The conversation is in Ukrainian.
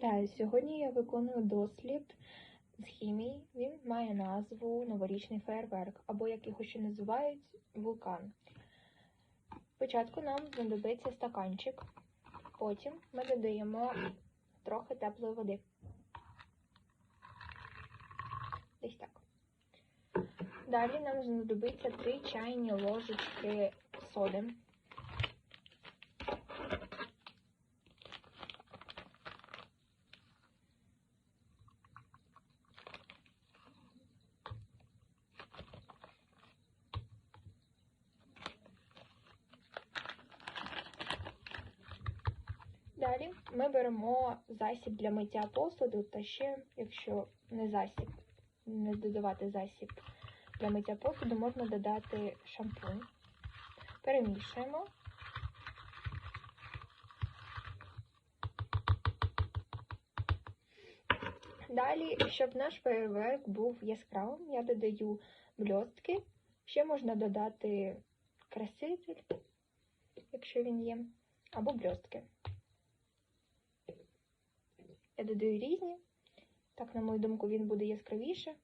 Вітаю! Сьогодні я виконую дослід з хімії. Він має назву Новорічний фейерверк, або як його ще називають вулкан. Спочатку нам знадобиться стаканчик, потім ми додаємо трохи теплої води. Десь так. Далі нам знадобиться 3 чайні ложечки соди. Далі ми беремо засіб для миття посуду, та ще, якщо не засіб, не додавати засіб для миття посуду, можна додати шампунь. Перемішуємо. Далі, щоб наш фейерверк був яскравим, я додаю бльостки. Ще можна додати краситель, якщо він є, або бльостки. Я додаю різні. Так, на мою думку, він буде яскравіше.